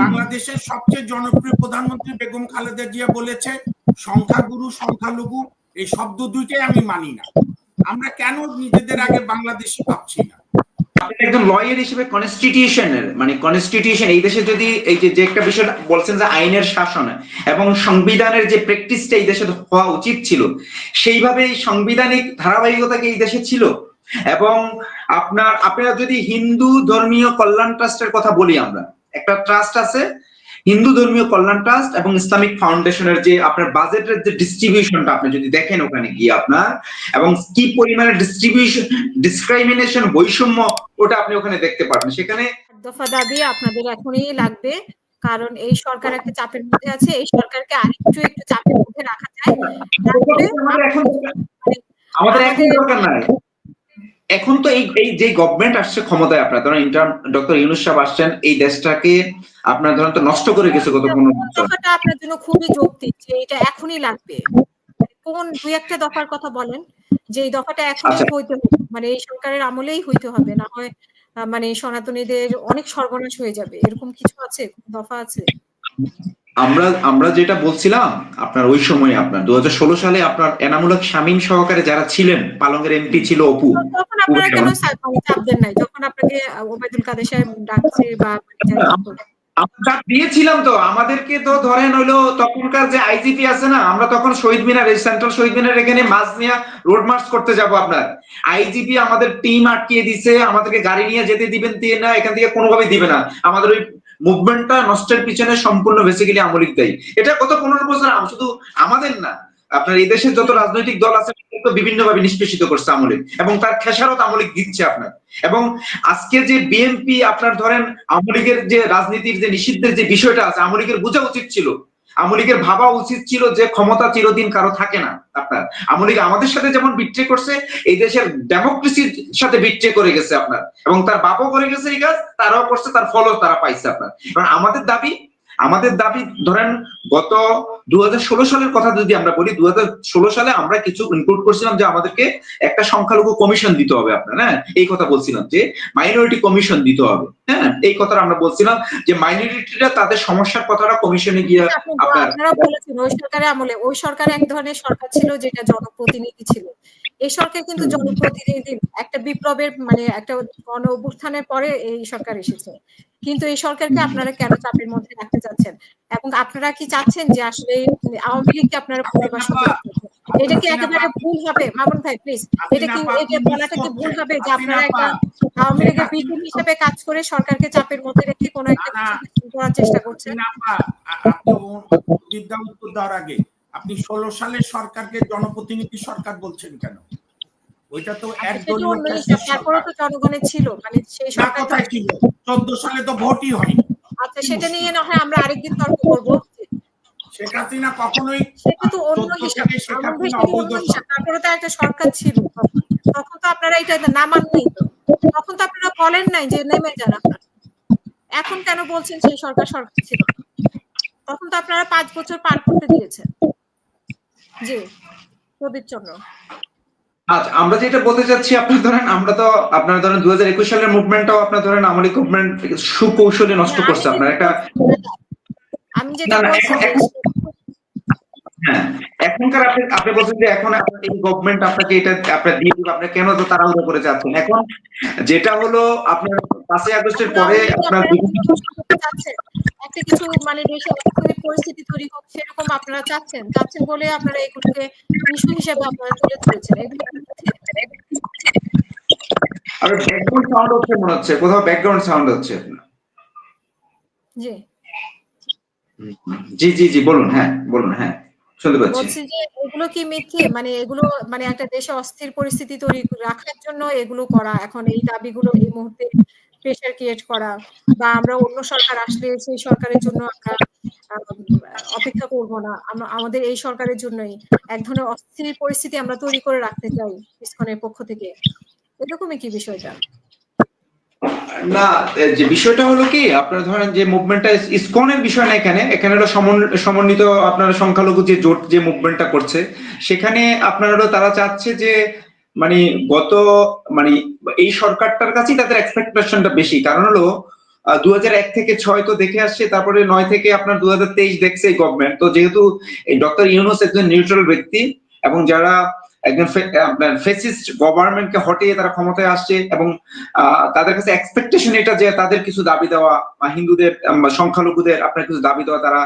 বাংলাদেশের সবচেয়ে জনপ্রিয় প্রধানমন্ত্রী বেগম খালেদা জিয়া বলেছে, সংখ্যাগুরু, সংখ্যালঘু, এই শব্দ দুইটাই আমি মানি না। আমরা কেন নিজেদের আগে বাংলাদেশি ভাবছি না? একজন লয়ার হিসেবে কনস্টিটিউশনের মানে কনস্টিটিউশন এই দেশে যদি এই যে একটা বিষয় বলছেন যে আইনের শাসন এবং সংবিধানের যে প্র্যাকটিসটা এই দেশে হওয়া উচিত ছিল, সেইভাবে এই সাংবিধানিক ধারাবাহিকতা কি এই দেশে ছিল? এবং আপনার, আপনারা যদি হিন্দু ধর্মীয় কল্যাণ ট্রাস্টের কথা বলি আমরা একটা ট্রাস্ট আছে হিন্দু ধর্মীয় কল্যাণ ট্রাস্ট এবং ইসলামিক ফাউন্ডেশনের যে আপনার বাজেটের যে ডিস্ট্রিবিউশনটা আপনি যদি দেখেন ওখানে গিয়ে আপনার এবং কি পরিমাণে ডিস্ট্রিবিউশন ডিসক্রাইমিনেশন বৈষম্য ওটা আপনি ওখানে দেখতে পারবেন। সেখানে দফা দাবি আপনাদের এখনই লাগবে কারণ এই সরকার একটা চাপের মধ্যে আছে এই সরকারকে আরেকটু একটু চাপের মধ্যে রাখা যায়। আমাদের এখন আমাদের এখন দরকার নাই। এখন তো এই এই যে গভর্নমেন্ট আসছে ক্ষমতায় আপনার ধরেন ইন্টার্ন ডক্টর ইউনুস সাহেব আসছেন এই দেশটাকে আপনার ধরেন তো নষ্ট করে গেছে গত পনেরো কোন বছর। দফাটা আপনার জন্য খুবই যৌক্তিক যে এটা এখনই লাগবে। কোন দুই একটা দফার কথা বলেন যে এই দফাটা এখনই আচ্ছা। হইতে হবে। মানে এই সরকারের আমলেই হইতে হবে না হয় মানে সনাতনীদের অনেক সর্বনাশ হয়ে যাবে। এরকম কিছু আছে? দফা আছে? আমরা আমরা যেটা বলছিলাম আপনার ওই সময় আপনার দু হাজার ষোলো সালে আপনার এনামূলক শামীম সহকারে যারা ছিলেন পালঙ্গের এমপি ছিল অপু। আপনারা কেন চাপ দেন নাই যখন আপনাকে ওবায়দুল কাদের সাহেব ডাকছে বা আমরা দিয়েছিলাম তো আমাদেরকে তো ধরেন হইল তখনকার যে আইজিপি আছে না আমরা তখন শহীদ মিনার সেন্ট্রাল শহীদ মিনার এখানে মাছ নিয়ে রোড মার্চ করতে যাব আপনার। আইজিপি আমাদের টিম আটকিয়ে দিছে আমাদেরকে গাড়ি নিয়ে যেতে দিবেন দিয়ে না এখান থেকে কোনোভাবে দিবে না। আমাদের ওই মুভমেন্টটা নষ্টের পিছনে সম্পূর্ণ বেসিক্যালি আমলিক দেয়। এটা গত পনেরো বছর আম- শুধু আমাদের না আপনার এই দেশের যত রাজনৈতিক দল আছে বিভিন্ন ভাবে নিষ্পেষিত করছে আমলিক এবং তার খেসারত আমলিক দিচ্ছে আপনার। এবং আজকে যে বিএনপি আপনার ধরেন, আমলিগের যে রাজনীতির যে নিষিদ্ধের যে বিষয়টা আছে, আমলিগের বোঝা উচিত ছিল। আমলিগের ভাবা উচিত ছিল যে ক্ষমতা চিরদিন কারও থাকে না আপনার। আমলিগ আমাদের সাথে যেমন বিট্রে করছে, এই দেশের ডেমোক্রেসির সাথে বিট্রে করে গেছে আপনার। এবং তার বাপও করে গেছে এই কাজ, তারাও করছে, তার ফলও তারা পাইছে আপনার। কারণ আমাদের দাবি আমাদের দাবি ধরেন গত দুই হাজার ষোলো সালের কথা যদি আমরা বলি দুই হাজার ষোলো সালে আমরা কিছু ইনক্লুড করছিলাম যে আমাদেরকে একটা সংখ্যালঘু কমিশন দিতে হবে আপনার হ্যাঁ? এই কথা বলছিলাম যে মাইনরিটি কমিশন দিতে হবে হ্যাঁ? এই কথাটা আমরা বলছিলাম যে মাইনরিটিরা তাদের সমস্যার কথাটা কমিশনে গিয়ে আপনি আপনার আপনারা বলেছেন ওই সরকারের আমলে ওই সরকার এক ধরনের সরকার ছিল যেটা জনপ্রতিনিধি ছিল। এই সরকার কিন্তু জনপ্রতিনিধি একটা বিপ্লবের মানে একটা গণ অভ্যুত্থানের পরে এই সরকার এসেছে। কিন্তু এই সরকারকে আপনারা কেন চাপের মধ্যে রাখতে চাচ্ছেন? এবং আপনারা কি চাচ্ছেন যে আসলে আওয়ামী লীগকে আপনারা পুনর্বাসন এটা কি একেবারে ভুল হবে? মামুন ভাই প্লিজ এটা কি এটা বলাটা কি ভুল হবে যে আপনারা একটা আওয়ামী লীগের বিদ্রোহী হিসেবে কাজ করে সরকারকে চাপের মধ্যে রেখে কোনো একটা করার চেষ্টা করছেন? আপনি উত্তর দেওয়ার আগে আপনি ষোলো সালের সরকারকে জনপ্রতিনিধি সরকার বলছেন কেন? ওইটা তো জনগণের ছিল মানে সেই সরকার কোথায় ছিল? চোদ্দ সালে তো ভোটই হয়নি। আচ্ছা সেটা নিয়ে না হয় আমরা আরেকদিন তর্ক করব। শেখ হাসিনা কখনোই সেটা তো অন্য 14 হিসাব তারপরে তো একটা সরকার ছিল। তখন। তো আপনারা এটা না মানলেই তখন তো আপনারা বলেন নাই যে নেমে যান আপনারা। এখন কেন বলছেন সেই সরকার সরকার ছিল? তখন তো আপনারা পাঁচ বছর পার করতে দিয়েছেন। জি। প্রদীপ চন্দ্র আচ্ছা আমরা যেটা বলতে চাচ্ছি আপনার ধরেন আমরা তো আপনার ধরেন দু হাজার একুশ সালের মুভমেন্টটাও আপনার ধরেন আমলি গভর্নমেন্ট সুকৌশলে নষ্ট করছে আপনার। একটা আমি যেটা হ্যাঁ এখনকার আপনি আপনি বলছেন যে এখন আপনার এই গভর্নমেন্ট আপনাকে এটা আপনার দিয়ে দিবে আপনি কেন তো তাড়াহুড়ো করে যাচ্ছেন? এখন যেটা হলো আপনার পাঁচই আগস্টের পরে আপনার একটা কিছু মানে পরিস্থিতি তৈরি হোক সেরকম আপনারা চাচ্ছেন। চাচ্ছেন বলে আপনারা এগুলোকে ইস্যু হিসেবে আপনারা তুলে ধরেছেন। আর ব্যাকগ্রাউন্ড সাউন্ড হচ্ছে মনে হচ্ছে। কোথাও ব্যাকগ্রাউন্ড সাউন্ড হচ্ছে। আপনার। জি। জি জি জি বলুন হ্যাঁ বলুন হ্যাঁ শুনতে পাচ্ছি। বলছি যে এগুলো কি মিথ্যে? মানে এগুলো মানে একটা দেশে অস্থির পরিস্থিতি তৈরি রাখার জন্য এগুলো করা এখন এই দাবিগুলো এই মুহূর্তে প্রেশার ক্রিয়েট করা বা আমরা অন্য সরকার আসলে সেই সরকারের জন্য আমরা অপেক্ষা করব না। আমাদের এই সরকারের জন্যই এক ধরনের অস্থির পরিস্থিতি আমরা তৈরি করে রাখতে চাই ইসকনের পক্ষ থেকে। এরকমই কি বিষয়টা? না যে বিষয়টা হলো কি, আপনার ধরেন যে মুভমেন্টটা ইসকনের বিষয় না এখানে এখানে সমন্বিত আপনার সংখ্যালঘু যে জোট যে মুভমেন্টটা করছে, সেখানে আপনার তারা চাচ্ছে যে মানে গত মানে এই সরকারটার কাছেই তাদের এক্সপেকটেশনটা বেশি। কারণ হলো দু থেকে ছয় তো দেখে আসছে, তারপরে নয় থেকে আপনার দুহাজার তেইশ দেখছে এই গভর্নমেন্ট তো যেহেতু ডক্টর ইউনুস একজন নিউট্রাল ব্যক্তি এবং যারা একজন ফেসিস্ট গভর্নমেন্টকে হটিয়ে তারা ক্ষমতায় আসছে এবং তাদের কাছে এক্সপেকটেশন এটা যে তাদের কিছু দাবি দেওয়া হিন্দুদের সংখ্যালঘুদের আপনার কিছু দাবি দেওয়া তারা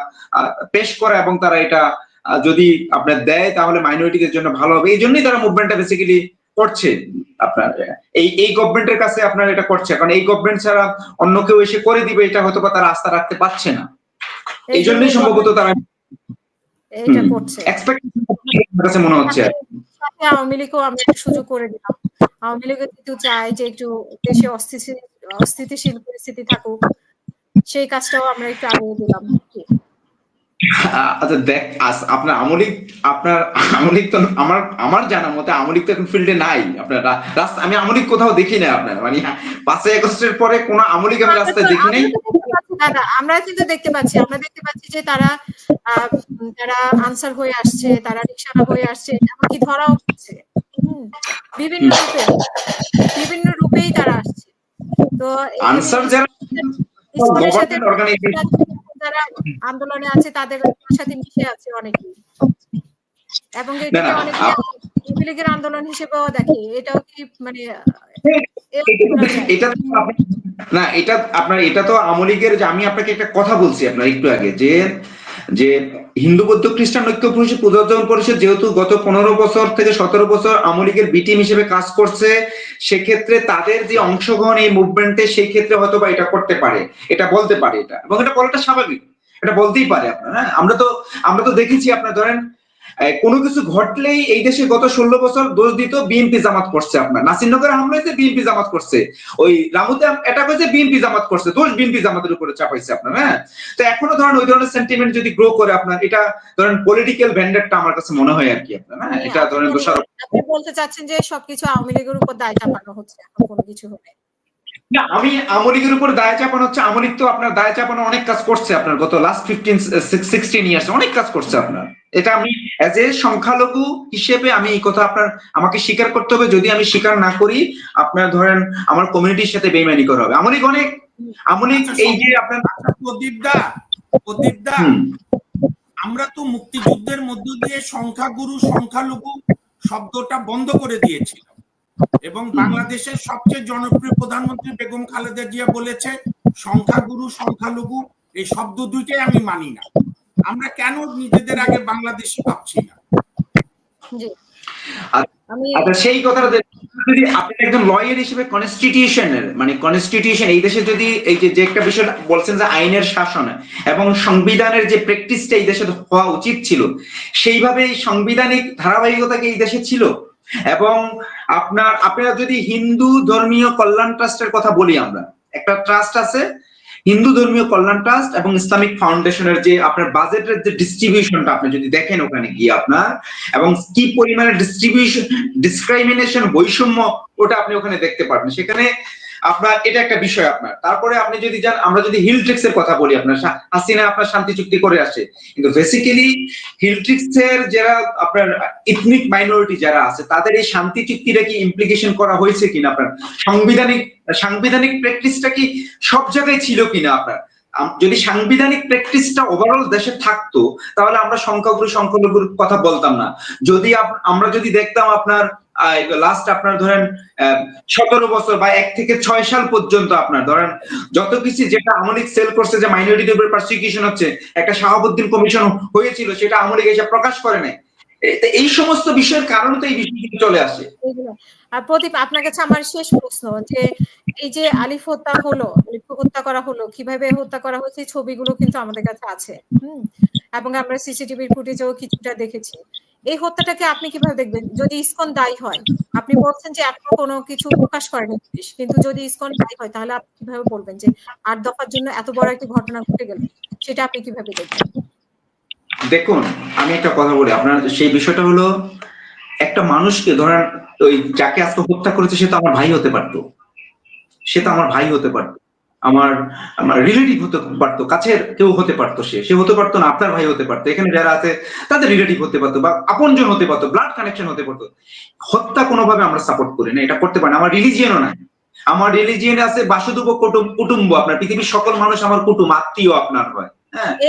পেশ করা এবং তারা এটা যদি আপনার দেয় তাহলে মাইনরিটিদের জন্য ভালো হবে। এই জন্যই তারা মুভমেন্টটা বেসিক্যালি করছে আপনার। এই এই গভর্নমেন্টের কাছে আপনার এটা করছে। কারণ এই গভর্নমেন্ট ছাড়া অন্য কেউ এসে করে দিবে এটা হয়তো বা তারা আস্থা রাখতে পারছে না। এই জন্যই সম্ভবত তারা এটা করছে। এক্সপেকটেশন কাছে মনে হচ্ছে আর কি। সাথে আওয়ামী লীগও আমরা একটু সুযোগ করে দিলাম। আওয়ামী লীগও কিন্তু চায় যে একটু দেশে অস্থিতিশীল অস্থিতিশীল পরিস্থিতি থাকুক। সেই কাজটাও আমরা একটু আগে দিলাম। আচ্ছা দেখ আপনার আমলিক আপনার আমলিক তো আমার আমার জানা মতে আমলিক তো এখন ফিল্ডে নাই। আপনার রাস্তা আমি আমলিক কোথাও দেখি না আপনার। মানে পাঁচই আগস্টের পরে কোনো আমলিক আমি রাস্তায় দেখি নাই। আমরা তো দাদা আমরা কিন্তু দেখতে পাচ্ছি আমরা দেখতে পাচ্ছি যে তারা তারা আনসার হয়ে আসছে তারা রিক্সাওয়ালা হয়ে আসছে এমনকি ধরাও হচ্ছে। বিভিন্ন রূপে বিভিন্ন রূপেই তারা আসছে। তো আনসার যারা যারা আন্দোলনে আছে তাদের সাথে মিশে আছে অনেকেই এবং এটাকে অনেকে আপ- লীগের আন্দোলন হিসেবেও দেখে। এটাও কি মানে যায়? এটা তো না এটা আপনার এটা তো আমলিগের যে আমি আপনাকে একটা কথা বলছি আপনার একটু আগে যে যে হিন্দু বৌদ্ধ খ্রিস্টান ঐক্য পরিষদ পুনর্জন পরিষদ যেহেতু গত পনেরো বছর থেকে সতেরো বছর আওয়ামী লীগের বিটিএম হিসেবে কাজ করছে, সেক্ষেত্রে তাদের যে অংশগ্রহণ এই মুভমেন্টে সেই ক্ষেত্রে হয়তো বা এটা করতে পারে। এটা বলতে পারে এটা। এবং এটা বলাটা স্বাভাবিক। এটা বলতেই পারে আপনার। হ্যাঁ আমরা তো আমরা তো দেখেছি আপনার ধরেন কোনো কিছু ঘটলেই এই দেশে গত ষোলো বছর দোষ দিত বিএনপি জামাত করছে আপনার। নাসিরনগরে হামলা হয়েছে বিএনপি জামাত করছে। ওই রামুতে অ্যাটাক হয়েছে বিএনপি জামাত করছে। দোষ বিএনপি জামাতের উপরে চাপাইছে আপনার হ্যাঁ? তো এখনও ধরেন ওই ধরনের সেন্টিমেন্ট যদি গ্রো করে আপনার এটা ধরেন পলিটিক্যাল ভ্যান্ডারটা আমার কাছে মনে হয় আর কি আপনার হ্যাঁ? এটা ধরেন দোষারোপ। আপনি বলতে চাচ্ছেন যে সবকিছু আওয়ামী লীগের উপর দায় চাপানো হচ্ছে এখন কোনো কিছু হলে না। আমি আমলিগের উপর দায় চাপানো হচ্ছে আমলিগ তো আপনার দায় চাপানো অনেক কাজ করছে আপনার গত লাস্ট ফিফটিন সিক্সটিন ইয়ার্স অনেক কাজ করছে আপনার। এটা আমি অ্যাজ এ সংখ্যালঘু হিসেবে আমি এই কথা আপনার আমাকে স্বীকার করতে হবে। যদি আমি স্বীকার না করি আপনার ধরেন আমার কমিউনিটির সাথে বেইমানি করা হবে। আমলিগ অনেক আমলিগ এই যে আপনার আচ্ছা প্রদীপ দা প্রদীপ দা আমরা তো মুক্তিযুদ্ধের মধ্য দিয়ে সংখ্যাগুরু সংখ্যালঘু শব্দটা বন্ধ করে দিয়েছিলাম। এবং বাংলাদেশের সবচেয়ে জনপ্রিয় প্রধানমন্ত্রী বেগম খালেদা জিয়া বলেছে সংখ্যাগুরু সংখ্যালঘু এই শব্দ দুইটাই আমি মানি না। আমরা কেন নিজেদের আগে বাংলাদেশি ভাবছি না? আচ্ছা, আচ্ছা সেই কথাটা যদি আপনি একজন লয়ার হিসেবে কনস্টিটিউশনের মানে কনস্টিটিউশন এই দেশে যদি এই যে যে একটা বিষয় বলছেন যে আইনের শাসন এবং সংবিধানের যে প্র্যাকটিসটা এই দেশে হওয়া উচিত ছিল সেইভাবে এই সাংবিধানিক ধারাবাহিকতা কি এই দেশে ছিল? এবং আপনার আপনারা যদি হিন্দু ধর্মীয় কল্যাণ ট্রাস্টের কথা বলি আমরা একটা ট্রাস্ট আছে হিন্দু ধর্মীয় কল্যাণ ট্রাস্ট এবং ইসলামিক ফাউন্ডেশনের যে আপনার বাজেটের যে ডিস্ট্রিবিউশনটা আপনি যদি দেখেন ওখানে গিয়ে আপনার, এবং কি পরিমাণে ডিস্ট্রিবিউশন ডিসক্রাইমিনেশন বৈষম্য ওটা আপনি ওখানে দেখতে পারবেন। সেখানে আপনার, এটা একটা বিষয় আপনার। তারপরে আপনি যদি যান, আমরা যদি হিল ট্রিক্স এর কথা বলি আপনার হাসিনা আপনার শান্তি চুক্তি করে আসে। কিন্তু বেসিক্যালি হিল ট্রিক্স এর যারা আপনার ইথনিক মাইনরিটি যারা আছে, তাদের এই শান্তি চুক্তিটা কি ইমপ্লিকেশন করা হয়েছে কিনা আপনার? সাংবিধানিক সাংবিধানিক প্র্যাকটিসটা কি সব জায়গায় ছিল কিনা আপনার? যদি সাংবিধানিক প্র্যাকটিসটা ওভারঅল দেশে থাকতো, তাহলে আমরা সংখ্যাগুরু সংখ্যালঘুর কথা বলতাম না। যদি আমরা যদি দেখতাম আপনার লাস্ট আপনার ধরেন সতেরো বছর বা এক থেকে ছয় সাল পর্যন্ত আপনার, ধরেন, যত কিছু যেটা আমলিক সেল করছে যে মাইনরিটি পারসিকিউশন হচ্ছে, একটা শাহাবুদ্দিন কমিশন হয়েছিল, সেটা আমলিক এসে প্রকাশ করে নাই। এই সমস্ত বিষয়ের কারণে তো এই বিষয়গুলো চলে আসে। আর প্রদীপ, আপনার কাছে আমার শেষ প্রশ্ন যে, এই যে আলিফ হত্যা হলো হত্যা করা হলো, কীভাবে হত্যা করা হয়েছে ছবিগুলো কিন্তু আমাদের কাছে আছে, হুম? এবং আমরা সিসিটিভির ফুটেজেও কিছুটা দেখেছি। এই হত্যাটাকে আপনি কীভাবে দেখবেন? যদি ইসকন দায়ী হয়, আপনি বলছেন যে এখনও কোনো কিছু প্রকাশ করেনি পুলিশ, কিন্তু যদি ইসকন দায়ী হয়, তাহলে আপনি কীভাবে বলবেন যে, আট দফার জন্য এত বড় একটি ঘটনা ঘটে গেল, সেটা আপনি কীভাবে দেখবেন? দেখুন, আমি একটা কথা বলি। আপনার সেই বিষয়টা হলো, একটা মানুষকে ধরেন, ওই যাকে আজকে হত্যা করেছে, সে তো আমার ভাই হতে পারতো। সে তো আমার ভাই হতে পারতো। আমার আমার রিলেটিভ হতে পারতো। কাছের কেউ হতে পারতো সে। সে হতে পারতো না, আপনার ভাই হতে পারতো। এখানে যারা আছে, তাদের রিলেটিভ হতে পারতো বা আপনজন হতে পারতো ব্লাড কানেকশন হতে পারতো। হত্যা কোনোভাবে আমরা সাপোর্ট করি না, এটা করতে পারি না। আমার রিলিজিয়নও নাই। আমার রিলিজিয়ন আছে বাসুদেব কুটুম কুটুম্ব। আপনার পৃথিবীর সকল মানুষ আমার কুটুম, আত্মীয় আপনার হয়।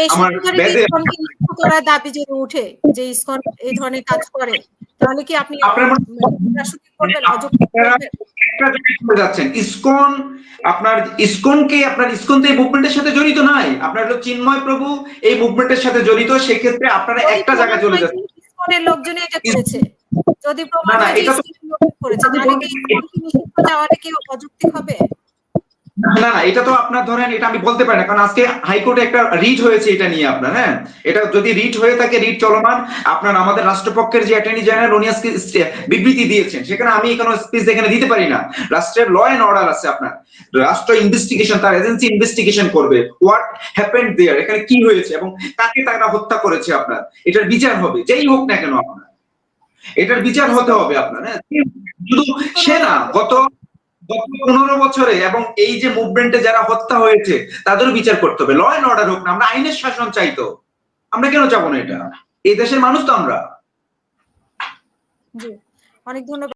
আমার নিষিদ্ধ করার দাবি যদি উঠে যে ইসকন এই ধরনের কাজ করে। তাহলে কি আপনি আপনার মনে- যাচ্ছেন। ইসকন আপনার ইসকনকে আপনার ইসকন তো এই মুভমেন্টের সাথে জড়িত নাই। আপনার হলো চিন্ময় প্রভু এই মুভমেন্টের সাথে জড়িত সেক্ষেত্রে আপনারা একটা জায়গায় চলে হয় যাচ্ছেন ইসকনের লোকজন এটা করেছে। যদি প্রমাণ হয় করেছে তাহলে যাওয়াটা কি অযৌক্তিক হবে? না না, এটা তো আপনার ধরেন, এটা আমি বলতে পারি না, কারণ আজকে হাইকোর্টে একটা রিট হয়েছে এটা নিয়ে আপনার হ্যাঁ? এটা যদি রিট হয়ে থাকে, রিট চলমান, আপনার আমাদের রাষ্ট্রপক্ষের যে অ্যাটর্নি জেনারেল উনি আজকে বিবৃতি দিয়েছেন, সেখানে আমি কোনো স্পিচ এখানে দিতে পারি না। রাষ্ট্রের ল এন্ড অর্ডার আছে আপনার। রাষ্ট্র ইনভেস্টিগেশন তার এজেন্সি ইনভেস্টিগেশন করবে হোয়াট হ্যাপেন্ড দেয়ার এখানে কি হয়েছে, এবং কাকে তারা হত্যা করেছে আপনার, এটার বিচার হবে, যেই হোক না কেন আপনার। এটার বিচার হতে হবে আপনার হ্যাঁ? শুধু সে না, গত গত পনেরো বছরে এবং এই যে মুভমেন্টে যারা হত্যা হয়েছে, তাদেরও বিচার করতে হবে। ল অ্যান্ড অর্ডার হোক না, আমরা আইনের শাসন চাইতো আমরা কেন চাবো না এটা? এই দেশের মানুষ তো আমরা। অনেক ধন্যবাদ।